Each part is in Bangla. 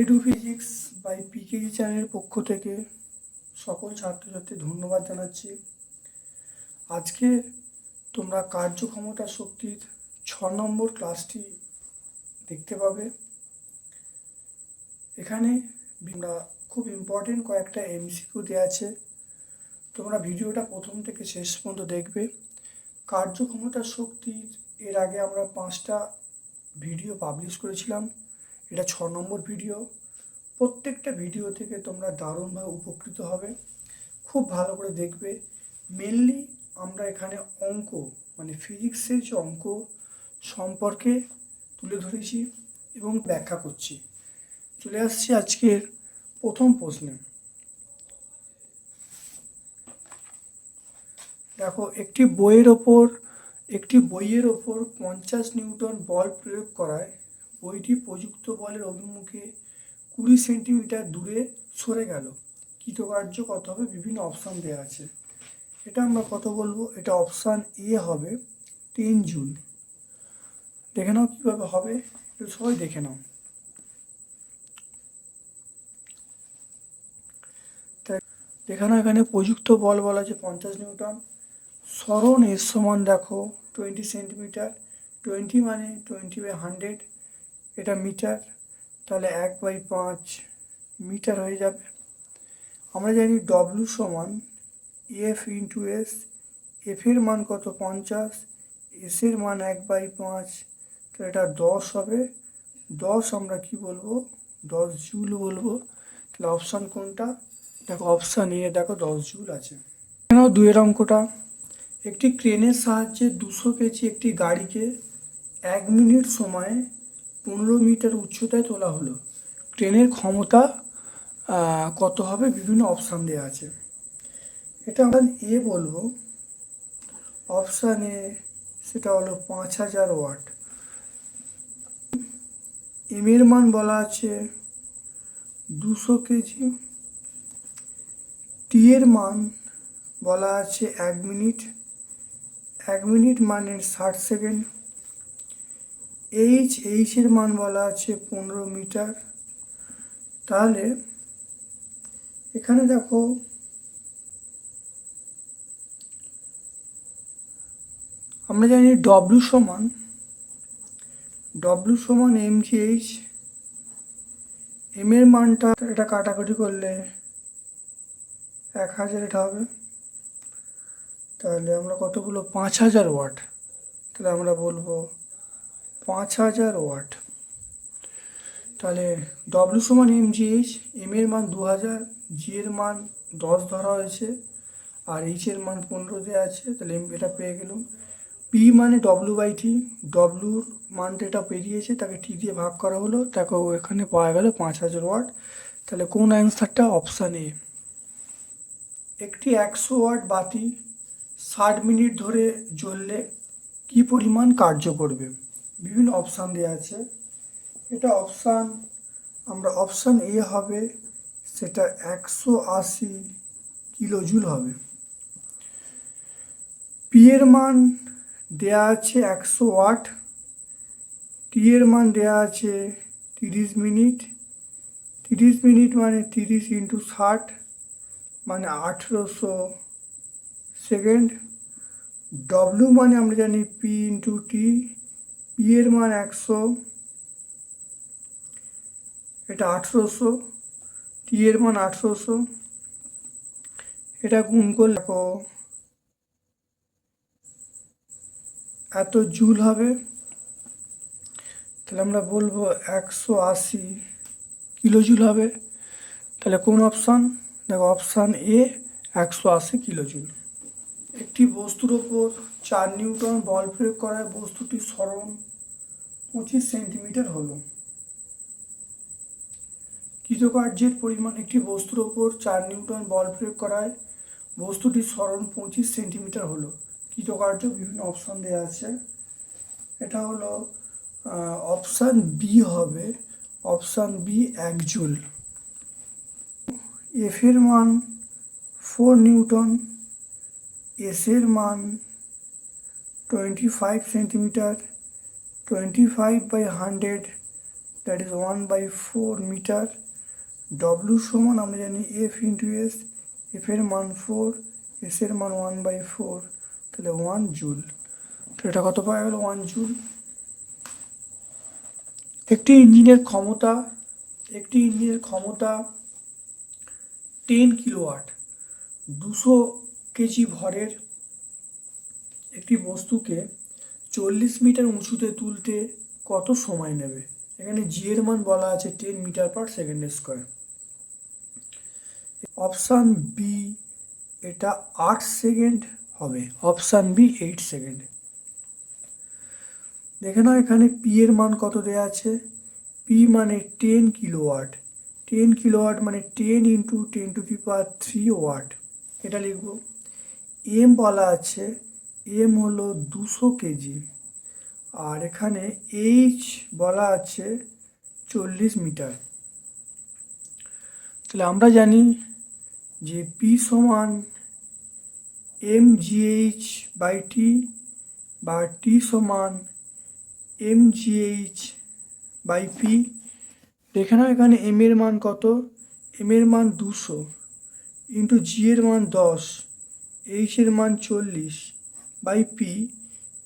এডু ফিজিক্স বাই পিকেজি চ্যানেলের পক্ষ থেকে সকল ছাত্রছাত্রী ধন্যবাদ জানাচ্ছি। আজকে তোমরা কার্যক্ষমতা শক্তির ছ নম্বর ক্লাসটি দেখতে পাবে। এখানে আমরা খুব ইম্পর্টেন্ট কয়েকটা এমসিকিউ দেওয়া আছে। তোমরা ভিডিওটা প্রথম থেকে শেষ পর্যন্ত দেখবে। কার্যক্ষমতা শক্তির এর আগে আমরা পাঁচটা ভিডিও পাবলিশ করেছিলাম। এটা ছ নম্বর ভিডিও। প্রত্যেকটা ভিডিও থেকে তোমরা দারুণভাবে উপকৃত হবে। খুব ভালো করে দেখবে। মেনলি আমরা এখানে অঙ্ক মানে ফিজিক্সের যে অঙ্ক সম্পর্কে তুলে ধরেছি এবং ব্যাখ্যা করছি। চলে আসছি আজকের প্রথম প্রশ্নে। দেখো, একটি বইয়ের ওপর, একটি বইয়ের ওপর পঞ্চাশ নিউটন বল প্রয়োগ করায় বইটি প্রযুক্ত বলের অভিমুখে কুড়ি সেন্টিমিটার দূরে সরে গেল। কৃতকার্য কত হবে? বিভিন্ন অপশান দেওয়া আছে। এটা আমরা কত বলব? এটা অপশান এ হবে টেন জুন দেখে নাও কীভাবে হবে। একটু সবাই দেখে নাও। তাই দেখে নাও এখানে প্রযুক্ত বল বলা আছে, পঞ্চাশ নিউটন। স্মরণ এর সমান দেখো টোয়েন্টি সেন্টিমিটার টোয়েন্টি মানে টোয়েন্টি বাই হান্ড্রেড এটা মিটার তাহলে এক বাই পাঁচ মিটার হয়ে যাবে। আমরা জানি ডব্লু সমান এফ ইন্টু এস এফের মান কত পঞ্চাশ এসের মান এক বাই পাঁচ তো এটা দশ হবে। দশ আমরা কি বলব? দশ জুল বলব। তাহলে অপশান কোনটা? দেখো অপশান এ দেখো দশ জুল আছে। এখানেও দুয়ের অঙ্কটা। একটি ক্রেনের সাহায্যে দুশো কেজি একটি গাড়িকে এক মিনিট সময়ে পনেরো মিটার উচ্চতায় তোলা হলো। ট্রেনের ক্ষমতা কত হবে বিভিন্ন অপশান দেওয়া আছে। এটা আমরা এ বলব অপশান সেটা হলো পাঁচ হাজার ওয়াট। এম এর মান বলা আছে দুশো কেজি। টি এর মান বলা আছে এক মিনিট। এক মিনিট মানে ষাট সেকেন্ড। এইচ এইচের মান বলা আছে পনেরো মিটার। তাহলে এখানে দেখো, আমরা জানি ডব্লু সমান ডব্লু সমান এম জি এইচ এম এর মানটা এটা কাটাকাটি করলে এক হাজার এটা হবে। তাহলে আমরা কতগুলো? পাঁচ হাজার ওয়াট। তাহলে আমরা বলব পাঁচ হাজার ওয়াট। তাহলে ডব্লু সমান এম জি এইচ এম এর মান দু হাজার জি এর মান দশ ধরা হয়েছে, আর এইচ এর মান পনেরো দেওয়া আছে, তাহলে এম এটা পেয়ে গেলাম। পি মানে ডব্লু বাই টি ডব্লুর মানটা এটা পেরিয়েছে, তাকে টি দিয়ে ভাগ করা হলো, তাকে এখানে পাওয়া গেল পাঁচ হাজার ওয়াট। তাহলে কোন অ্যান্সারটা অপশান এ একটি একশো ওয়াট বাতি ষাট মিনিট ধরে জ্বললে কি পরিমাণ কার্য করবে? বিভিন্ন অপশান দেওয়া আছে। এটা অপশান আমরা অপশান এ হবে, সেটা একশো আশি কিলোজুল হবে। পি এর মান দেয়া আছে একশো ওয়াট টি এর মান দেয়া আছে তিরিশ মিনিট। তিরিশ মিনিট মানে তিরিশ ইন্টু ষাট মানে আঠেরোশো সেকেন্ড ডব্লু মানে আমরা জানি পি ইন্টু টি পি এর মান একশো, এটা আঠেরোশো টি এর মান আঠেরোশো, এটা গুণ করলে দেখো এত জুল হবে। তাহলে আমরা বলব একশো আশি কিলো জুল হবে। তাহলে কোন অপশান দেখো অপশান এ একশো আশি কিলো জুল। একটি বস্তুর ওপর চার নিউটন বল প্রয়োগ করায় বস্তুটির সরণ পঁচিশ সেন্টিমিটার হলো। কৃতকার্যের পরিমাণ একটি বস্তুর ওপর চার নিউটন বল প্রয়োগ করায় বস্তুটির সরণ পঁচিশ সেন্টিমিটার হলো। কৃতকার্য বিভিন্ন অপশান দেওয়া আছে। এটা হলো অপশান বি হবে, অপশান বি এক জুল। এফের মান ফোর নিউটন এসের মান twenty five centimetre twenty five by hundred that is one by four metre W সমান আমরা জানি এফ ইন্টু এস এফের মান ফোর এসের মান ওয়ান বাই ফোর তাহলে ওয়ান জুল তো এটা কত পাওয়া গেল? ওয়ান জুল একটি ইঞ্জিনের ক্ষমতা, একটি ইঞ্জিনের ক্ষমতা টেন কিলোওয়াট দুশো কেজি ভরের একটি বস্তুকে চল্লিশ মিটার উঁচুতে তুলতে কত সময় নেবে? এখানে জি এর মান বলা আছে ten metre per second square option B এটা আট সেকেন্ড হবে। অপশান বি এইট সেকেন্ড দেখে নাও এখানে পি এর মান কত দেওয়া আছে? পি মানে টেন কিলোওয়াট টেন কিলোওয়াট মানে ten into ten to the power three watt এটা লিখব। এম বলা আছে এম হলো দুশো কেজি। আর এখানে এইচ বলা আছে চল্লিশ মিটার। তাহলে আমরা জানি যে পি সমান এম জিএইচ বাই টি বা টি সমান এম জিএইচ বাই পি দেখে এখানে এম এর মান কত? এম এর মান দুশো। ইন্টু জি এর মান দশ। এইচ এর মান চল্লিশ বাই পি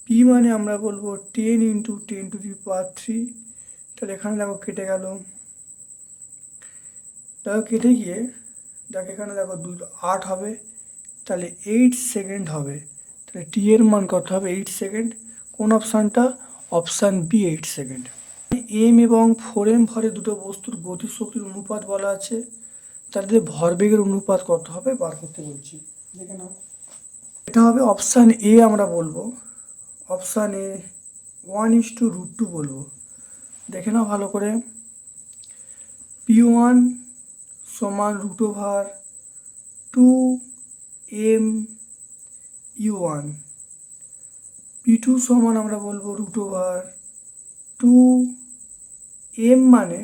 পি মানে আমরা বলব ten into ten to the power three তাহলে এখানে দেখো কেটে গেল। দেখো কেটে গিয়ে, দেখো এখানে দেখো দু আট হবে, তাহলে এইট সেকেন্ড হবে। তাহলে টি এর মান কত হবে? এইট সেকেন্ড কোন অপশানটা? Option B eight second M এবং ফোর এম ভরে দুটো বস্তুর গতিশক্তির অনুপাত বলা আছে। তাদের ভরবেগের অনুপাত কত হবে? বার করতে বলছি। দেখে নাও। এটা হবে অপশান এ আমরা বলব। Option A one is to root two বলব। দেখে নাও ভালো করে। পি ওয়ান সমান root over two M U one P two সমান আমরা বলব রুট ওভার টু এম মানে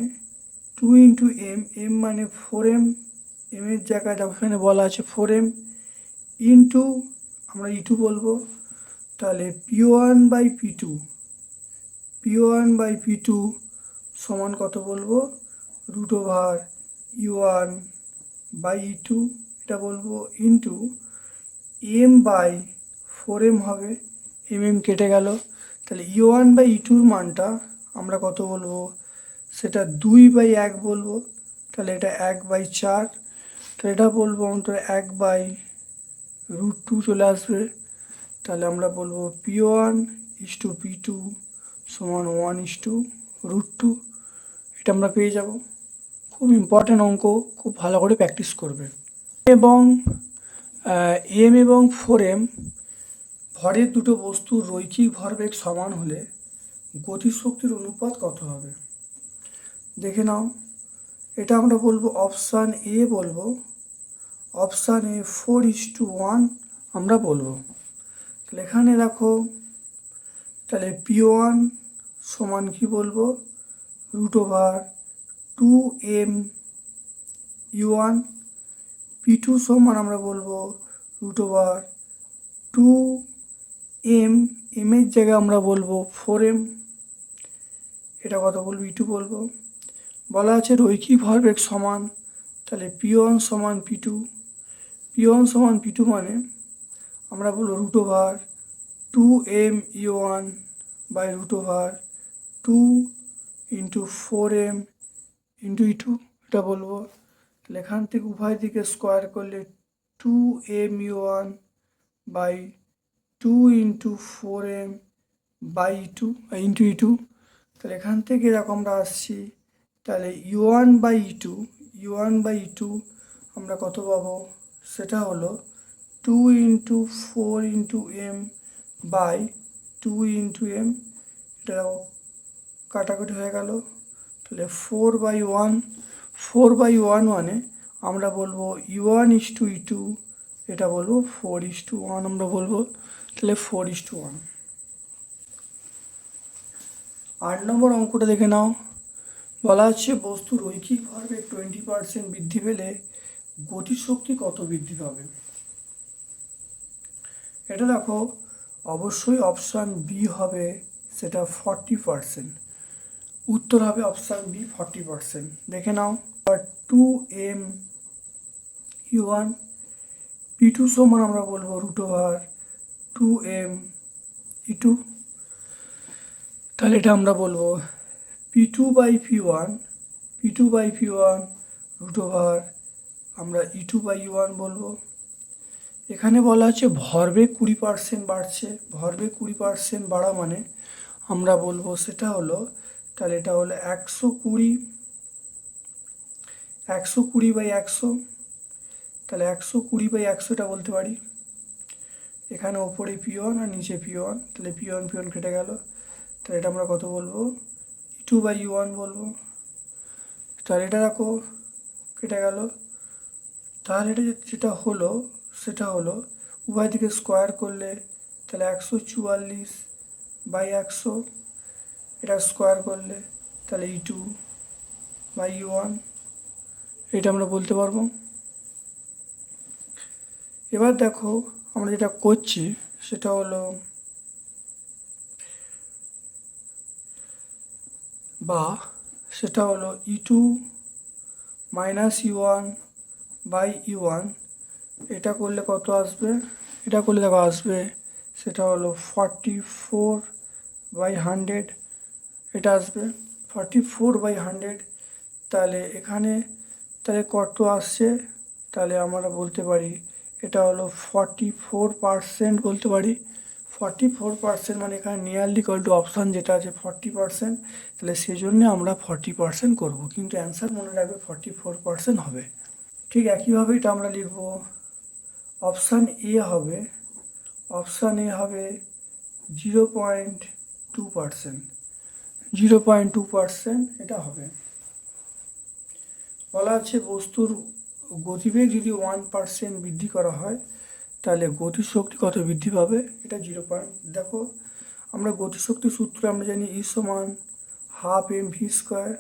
টু ইন্টু এম এম মানে ফোর এম এমের জায়গায় দেখো বলা আছে ফোর এম ইন্টু আমরা ই টু বলব, তাহলে P one by P two P one by P two সমান কত বলব? Root over U one by E two এটা বলব into M by four M হবে এম এম কেটে গেল। তাহলে ই ওয়ান বাই ই টুর মানটা আমরা কত বলব? সেটা দুই বাই এক বলব, তাহলে এটা এক বাই চার, তাহলে এটা বলব আমাদের এক বাই রুট টু চলে আসবে। তাহলে আমরা বলব P one is to P two সমান one is to root two এটা আমরা পেয়ে যাব। খুব ইম্পর্ট্যান্ট অঙ্ক, খুব ভালো করে প্র্যাকটিস করবে। এবং এম এবং ফোর এম ভরের দুটো বস্তুর রৈখিক ভরবেগ সমান হলে গতিশক্তির অনুপাত কত হবে? দেখে নাও। এটা আমরা বলব অপশান এ বলব। Option A four is to one আমরা বলব। তাহলে এখানে দেখো, তাহলে পি ওয়ান সমান কি বলব? Root over two M U one P two সমান আমরা বলব রুট ওভার টু এম এমের জায়গায় আমরা বলব ফোর এম এটা কত বলব? ই টু বলব। বলা আছে রৈখিক ভরবেগ সমান, তাহলে পি ওয়ান সমান পি টু পি ওয়ান সমান পি টু মানে আমরা বলব root over two M E one by root over two into four M into E two এটা বলব। তাহলে এখান থেকে উভয় দিকে স্কোয়ার করলে two M E one by two into four M by E two into E two তাহলে এখান থেকে এরকম আমরা আসছি। তাহলে U one by E two U one by E two আমরা কত পাবো? সেটা হলো two into four into M by two into M এটা কাটাকুটি হয়ে গেল। তাহলে four by one four by one ওয়ানে আমরা বলব U one is to E two এটা বলব ফোর ইস টু ওয়ান আমরা বলব। তাহলে ফোর ইস টু ওয়ান আট নম্বর অঙ্কটা দেখে নাও। বলা হচ্ছে বস্তুর ভরবেগ টোয়েন্টি পার্সেন্ট বৃদ্ধি পেলে গতিশক্তি কত বৃদ্ধি পাবে? এটা দেখো, অবশ্যই অপশান বি হবে সেটা ফর্টি পারসেন্ট উত্তর হবে অপশান বি ফর্টি পারসেন্ট দেখে নাও two M U one P two সমান আমরা বলব root over two M E two তাহলে এটা আমরা বলব P two by P one P two by P one root over আমরা ই টু বাই ওয়ান বলব। এখানে বলা আছে ভরবেগ কুড়ি পার্সেন্ট বাড়ছে। ভরবেগ কুড়ি পার্সেন্ট বাড়া মানে আমরা বলব সেটা হলো, তাহলে এটা হলো একশো কুড়ি একশো কুড়ি বাই একশো। তাহলে একশো কুড়ি বাই একশোটা বলতে পারি। এখানে ওপরে পি ওয়ান আর নিচে পি ওয়ান তাহলে পি ওয়ান পি ওয়ান কেটে গেল। তাহলে এটা আমরা কত বলব? টু বাই ওয়ান বলব। তাহলে এটা দেখো, কেটে গেল। তাহলে এটা যেটা হলো, সেটা হলো, উভয় দিকে স্কোয়ার করলে তাহলে একশো চুয়াল্লিশ বাই একশো, এটা স্কোয়ার করলে তাহলে E two by E one এটা আমরা বলতে পারব। এবার দেখো, আমরা যেটা করছি, সেটা হলো, বা সেটা হলো E two minus E one by U one এটা করলে কত আসবে? এটা করলে দেখো আসবে, সেটা হলো ফর্টি ফোর বাই হান্ড্রেড এটা আসবে ফর্টি ফোর বাই হান্ড্রেড তাহলে এখানে তাহলে কত আসছে? তাহলে আমরা বলতে পারি এটা হলো ফর্টি ফোর পারসেন্ট বলতে পারি। ফর্টি ফোর পারসেন্ট মানে এখানে নিয়ারলি কল টু অপশান যেটা আছে ফর্টি পারসেন্ট তাহলে সেই জন্যে আমরা ফর্টি পারসেন্ট করব। কিন্তু অ্যান্সার মনে রাখবে ফর্টি ফোর পারসেন্ট হবে। ঠিক একইভাবে এটা আমরা লিখব, অপশান এ হবে, অপশান এ হবে zero point two percent zero point two percent এটা হবে। বলা আছে বস্তুর গতিবেগ যদি ওয়ান পার্সেন্ট বৃদ্ধি করা হয়, তাহলে গতিশক্তি কত বৃদ্ধি পাবে? এটা জিরো পয়েন্ট দেখো, আমরা গতিশক্তি সূত্র আমরা জানি ই সমান হাফ এম ভি স্কোয়ার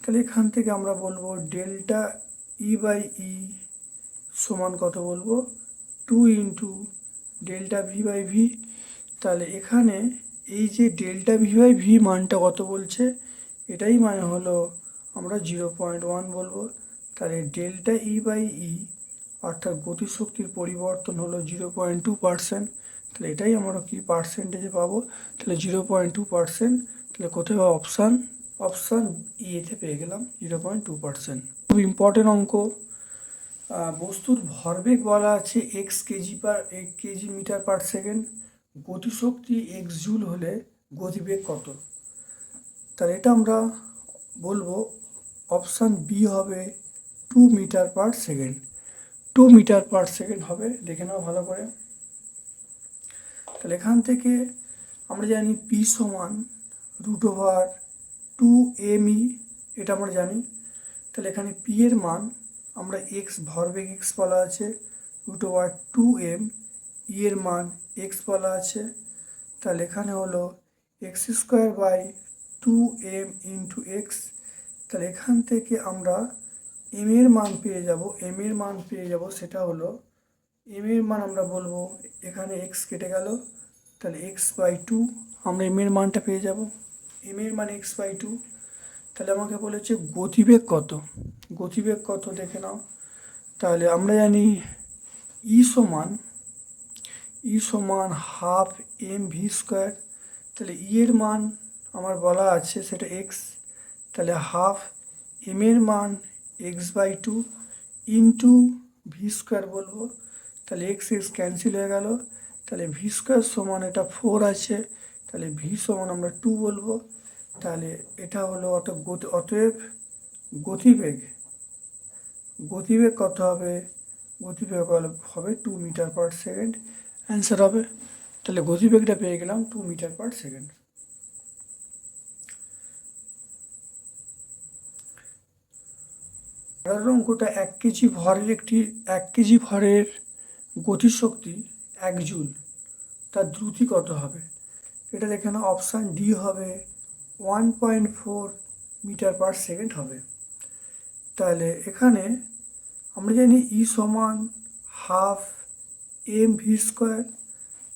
তাহলে এখান থেকে আমরা বলব ডেল্টা ই বাই ই সমান কত বলব? Two into delta V by V তাহলে এখানে এই যে ডেল্টা ভি বাই ভি মানটা কত বলছে? এটাই মানে হলো আমরা জিরো পয়েন্ট ওয়ান বলব। তাহলে ডেল্টা ই বাই ই অর্থাৎ গতিশক্তির পরিবর্তন হলো জিরো পয়েন্ট টু পার্সেন্ট তাহলে এটাই আমরা কি পার্সেন্টেজে পাবো? তাহলে জিরো পয়েন্ট টু পার্সেন্ট তাহলে কোথায় অপশান অপশান ইয়েতে পেয়ে গেলাম জিরো পয়েন্ট টু পার্সেন্ট খুব ইম্পর্টেন্ট অঙ্ক। বস্তুর ভরবেগ বলা আছে এক্স কেজি পার এক কেজি মিটার পার সেকেন্ড গতিশক্তি এক্স জুল হলে গতিবেগ কত? তাহলে এটা আমরা বলব অপশান বি হবে two metre per second two metre per second হবে, দেখে নাও ভালো করে। তাহলে এখান থেকে আমরা জানি পি সমান root over two M E এটা আমরা জানি। তাহলে এখানে পি এর মান, আমরা এক্স ভরবেগ এক্স বলা আছে root over two M E এর মান এক্স বলা আছে, তাহলে এখানে হলো X square by two M into X তাহলে এখান থেকে আমরা এম এর মান পেয়ে যাব এম এর মান পেয়ে যাব সেটা হলো এম এর মান আমরা বলব, এখানে এক্স কেটে গেল, তাহলে এক্স বাই টু আমরা এম এর মানটা পেয়ে যাব এম এর মান এক্স বাই টু তাহলে আমাকে বলেছে, গতিবেগ কত? গতিবেগ কত দেখে নাও। তাহলে আমরা জানি ই সমান ই সমান হাফ এম ভি স্কোয়ার তাহলে ই এর মান আমার বলা আছে সেটা এক্স তাহলে হাফ এম এর মান X by two into V square বলব। তাহলে এক্স এক্স ক্যান্সেল হয়ে গেল। তাহলে ভি স্কোয়ার সমান এটা ফোর আছে, তাহলে ভি সমান আমরা টু বলব। তাহলে এটা হলো অত গতি, অতএব গতিবেগ। গতিবেগ কত হবে? গতিবেগ হবে two metre per second answer হবে, তাহলে গতিবেগটা পেয়ে গেলাম টু মিটার পার সেকেন্ড পরের অঙ্কটা এক কেজি ভরের একটি, এক কেজি ভরের গতিশক্তি এক জুল, তার দ্রুতি কত হবে? এটা দেখে অপশান ডি হবে। One point four metre per second হবে। তাহলে এখানে আমরা জানি ই সমান হাফ এম ভি স্কোয়ার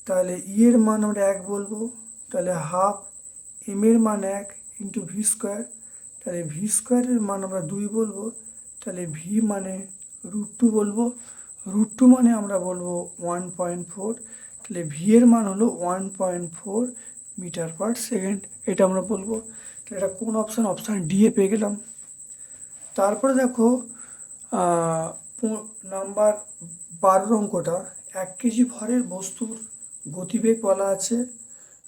তাহলে ই এর মান আমরা এক বলব, তাহলে হাফ এম এর মান এক ইন্টু ভি স্কোয়ার তাহলে ভি স্কোয়ারের মান আমরা দুই বলব, তাহলে ভি মানে রুট টু বলব রুট টু মানে আমরা বলব ওয়ান পয়েন্ট ফোর তাহলে ভি এর মান হলো one point four metre per second এটা আমরা বলব। এটা কোন অপশান অপশান ডি এ পেয়ে গেলাম। তারপরে দেখো নাম্বার বারোর অঙ্কটা এক কেজি ভরের বস্তুর গতিবেগ বলা আছে।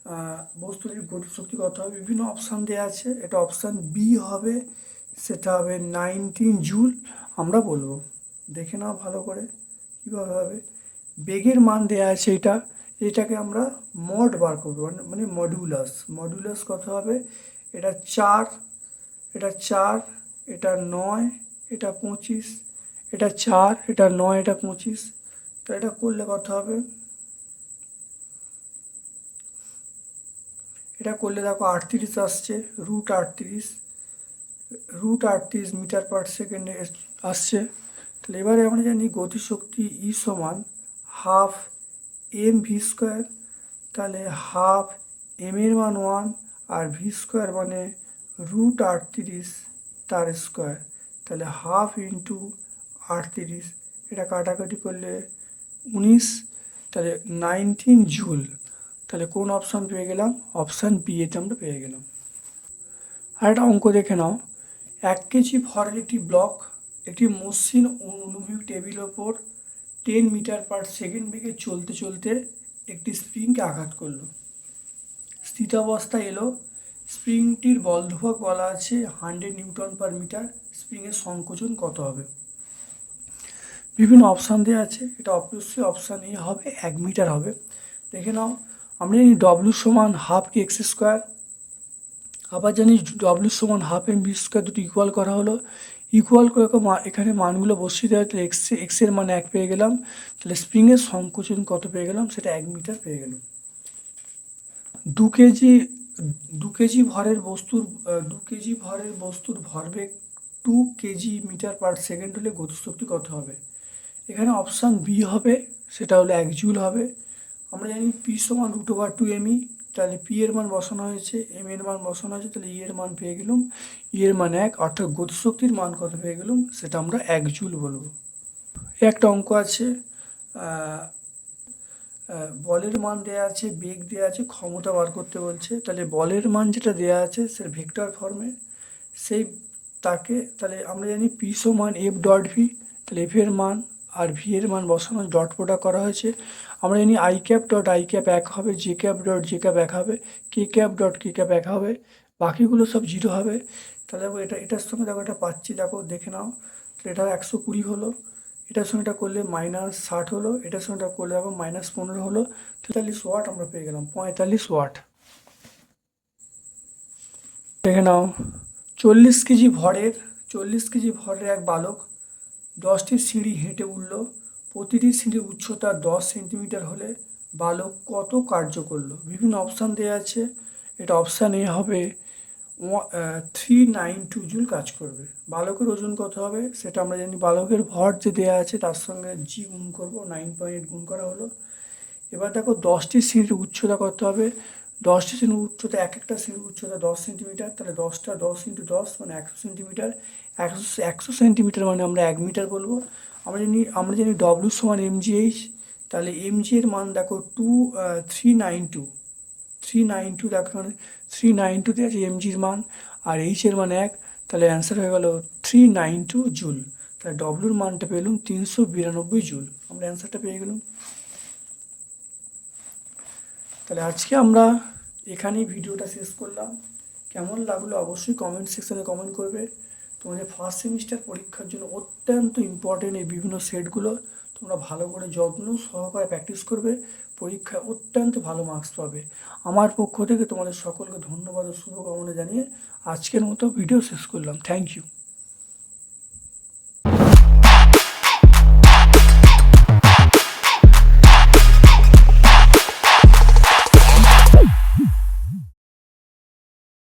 আহ, বস্তুটির গতিশক্তি কত হবে? বিভিন্ন অপশান দেওয়া আছে। এটা অপশান বি হবে সেটা হবে নাইনটিন জুল আমরা বলব। দেখে নাও ভালো করে কীভাবে হবে? বেগের মান দেওয়া আছে এটা। এটাকে আমরা মড বার করব, মানে- মানে মডুলাস মডুলাস কত হবে? এটা চার এটা চার, এটা নয়, এটা পঁচিশ, এটা চার, এটা নয়, এটা পঁচিশ। তো এটা করলে কত হবে? এটা করলে দেখো আটত্রিশ আসছে রুট আটত্রিশ। রুট আটত্রিশ মিটার পার সেকেন্ডে আসছে। তাহলে এবারে আমরা জানি গতিশক্তি ই সমান হাফ এম ভি স্কোয়ার, তাহলে হাফ এম এর মান ওয়ান আর ভি স্কোয়ার মানে রুট আটত্রিশ তার স্কোয়ার। তাহলে হাফ ইন্টু আটত্রিশ, এটা কাটাকাটি করলে উনিশ, তাহলে নাইনটিন জুল। তাহলে কোন অপশান পেয়ে গেলাম? অপশান বি এতে আমরা পেয়ে গেলাম। আর একটা অঙ্ক দেখে নাও। এক কেজি ভরের একটি ব্লক, একটি মসৃণ অনুভূমিক টেবিলের ওপর টেন মিটার পার সেকেন্ড বেগে চলতে চলতে একটি স্প্রিংকে আঘাত করল। স্থিতাবস্থা এলো। স্প্রিংটির বলধ্রুবক বলা আছে হান্ড্রেড নিউটন পার মিটার স্প্রিংয়ের সংকোচন কত হবে? বিভিন্ন অপশান দেওয়া আছে। এটা অবশ্যই অপশান এ হবে, এক মিটার হবে। দেখে নাও, আমরা জানি ডব্লিউ সমান হাফ কে এক্স স্কোয়ার আবার জানি ডব্লিউ সমান হাফ এম বি স্কোয়ার দুটো ইকুয়াল করা হলো। ইকুয়াল করে এখানে মানগুলো বসিয়ে দেওয়া তাহলে এক্স এক্সের মান এক পেয়ে গেলাম, তাহলে স্প্রিংয়ের সংকোচন কত পেয়ে গেলাম? সেটা এক মিটার পেয়ে গেলাম। দু কেজি দু কেজি ভরের বস্তুর দু কেজি ভরের বস্তুর ভরবেগ two kg metre per second হলে গতিশক্তি কত হবে? এখানে অপশান বি হবে, সেটা হলো এক জুল হবে। আমরা জানি পি সমান root over two M E তাহলে পি এর মান বসানো হয়েছে এম এর মান বসানো হয়েছে, তাহলে ই এর মান পেয়ে গেলাম। ই এর মান এক, অর্থাৎ গতিশক্তির মান কত পেয়ে গেলাম, সেটা আমরা এক জুল বলব। একটা অঙ্ক আছে বলের মান দেয়া আছে, বেগ দেয়া আছে, ক্ষমতা বার করতে বলছে। তাহলে বলের মান যেটা দেয়া আছে, সেটা ভেক্টর ফর্মে, সেই তাকে, তাহলে আমরা জানি পি সমান এফ ডট ভি তাহলে এফ এর মান আর ভি এর মান বসানো ডট প্রোডাক্ট করা হয়েছে। আমরা জানি I cap dot I cap এক হবে J cap dot J cap এক হবে K cap dot K cap এক হবে, বাকিগুলো সব জিরো হবে। তাহলে এটা, এটার সঙ্গে দেখো এটা পাচ্ছি, দেখো দেখে নাও। এটা একশো কুড়ি হলো। এটার সঙ্গে এটা করলে মাইনাস ষাট হলো, এটার সঙ্গে এটা করলে দেখো মাইনাস পনেরো হলো। তেতাল্লিশ ওয়াট আমরা পেয়ে গেলাম, পঁয়তাল্লিশ ওয়াট দেখে নাও, চল্লিশ কেজি ভরের, চল্লিশ কেজি ভরের এক বালক দশটি সিঁড়ি হেঁটে উঠল। প্রতিটি সিঁড়ির উচ্চতা দশ সেন্টিমিটার হলে বালক কত কার্য করল? বিভিন্ন অপশান দেওয়া আছে। এটা অপশান এ হবে থ্রি নাইন টু জুল কাজ করবে। বালকের ওজন কত হবে? সেটা আমরা জানি। বালকের ভর যে দেওয়া আছে, তার সঙ্গে জি গুণ করব নাইন পয়েন্ট গুণ করা হলো। এবার দেখো দশটি সিঁড়ির উচ্চতা কত হবে? দশটি সিঁড়ির উচ্চতা, এক একটা সিঁড়ির উচ্চতা দশ সেন্টিমিটার। তাহলে দশটা দশ ইন্টু দশ মানে একশো সেন্টিমিটার। একশো একশো সেন্টিমিটার মানে আমরা এক মিটার বলব। আমরা জানি আমরা জানি ডব্লিউ সমান এমজিএইচ তাহলে এমজি এর মান দেখো two three nine two three nine two দেখো মানে থ্রি নাইন টুতে আছে এমজির মান, আর এইচ এর মান এক। তাহলে অ্যান্সার হয়ে গেল থ্রি নাইন টু জুল তাহলে ডব্লুর মানটা পেলাম তিনশো বিরানব্বই জুল আমরা অ্যান্সারটা পেয়ে গেলাম। তাহলে আজকে আমরা এখানেই ভিডিওটা শেষ করলাম। কেমন লাগল অবশ্যই কমেন্ট সেকশনে কমেন্ট করবে। তোমাদের ফার্স্ট সেমিস্টার পরীক্ষার জন্য অত্যন্ত ইম্পর্টেন্ট এই বিভিন্ন সেটগুলো তোমরা ভালো করে যত্ন সহকারে প্র্যাকটিস করবে, পরীক্ষায় অত্যন্ত ভালো মার্কস পাবে। আমার পক্ষ থেকে তোমাদের সকলকে ধন্যবাদ ও শুভকামনা জানিয়ে আজকের মতো ভিডিও শেষ করলাম। Thank you